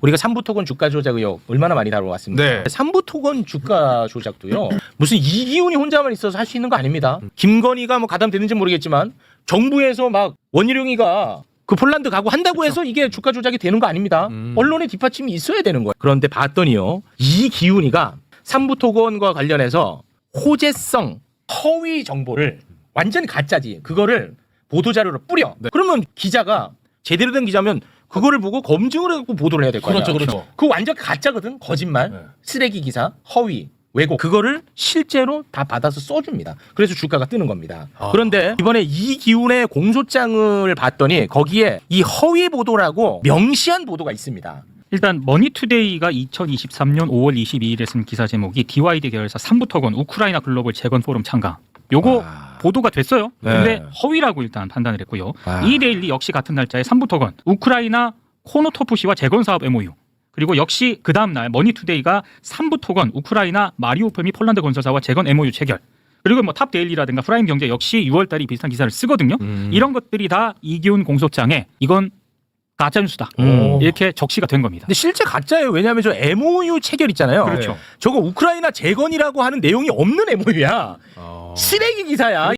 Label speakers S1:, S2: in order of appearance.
S1: 우리가 삼부 토건 주가 조작 의혹 얼마나 많이 다뤄왔습니까?
S2: 네.
S1: 삼부토건 주가 조작도요. 무슨 이기훈이 혼자만 있어서 할 수 있는 거 아닙니다. 김건희가 뭐 가담되는지 모르겠지만 정부에서 막 원희룡이가 그 폴란드 가고 한다고 해서 이게 주가 조작이 되는 거 아닙니다.
S2: 음.
S1: 언론의 뒷받침이 있어야 되는 거예요. 그런데 봤더니요. 이기훈이가 삼부 토건과 관련해서 호재성 허위 정보를 완전 가짜지. 그거를 보도자료로 뿌려.
S2: 네.
S1: 그러면 기자가 제대로 된 기자면 그거를 보고 검증을 해갖고 보도를 해야 될거 아니야.
S2: 그렇죠, 그렇죠.
S1: 그거 완전 가짜거든. 거짓말,
S2: 네.
S1: 쓰레기 기사, 허위, 왜곡. 그거를 실제로 다 받아서 써줍니다. 그래서 주가가 뜨는 겁니다.
S2: 아.
S1: 그런데 이번에 이기훈의 공소장을 봤더니 거기에 이 허위 보도라고 명시한 보도가 있습니다.
S3: 일단 머니투데이가 2023년 5월 22일에 쓴 기사 제목이 DYD 계열사 삼부토건 우크라이나 글로벌 재건 포럼 참가. 요거
S1: 아.
S3: 보도가 됐어요.
S1: 네.
S3: 근데 허위라고 일단 판단을 했고요.
S1: 아.
S3: 이데일리 역시 같은 날짜에 삼부토건 우크라이나 코노토프 시와 재건 사업 MOU. 그리고 역시 그 다음 날 머니투데이가 삼부토건 우크라이나 마리우폴 및 폴란드 건설사와 재건 MOU 체결. 그리고 뭐 탑데일리라든가 프라임 경제 역시 6월달에 비슷한 기사를 쓰거든요.
S2: 음.
S3: 이런 것들이 다 이기훈 공소장에 이건 가짜 뉴스다.
S1: 음.
S3: 이렇게 적시가 된 겁니다.
S1: 근데 실제 가짜예요. 왜냐하면 저 MOU 체결 있잖아요.
S3: 그렇죠.
S1: 저거 우크라이나 재건이라고 하는 내용이 없는 MOU야.
S2: 어.
S1: 쓰레기 기사야.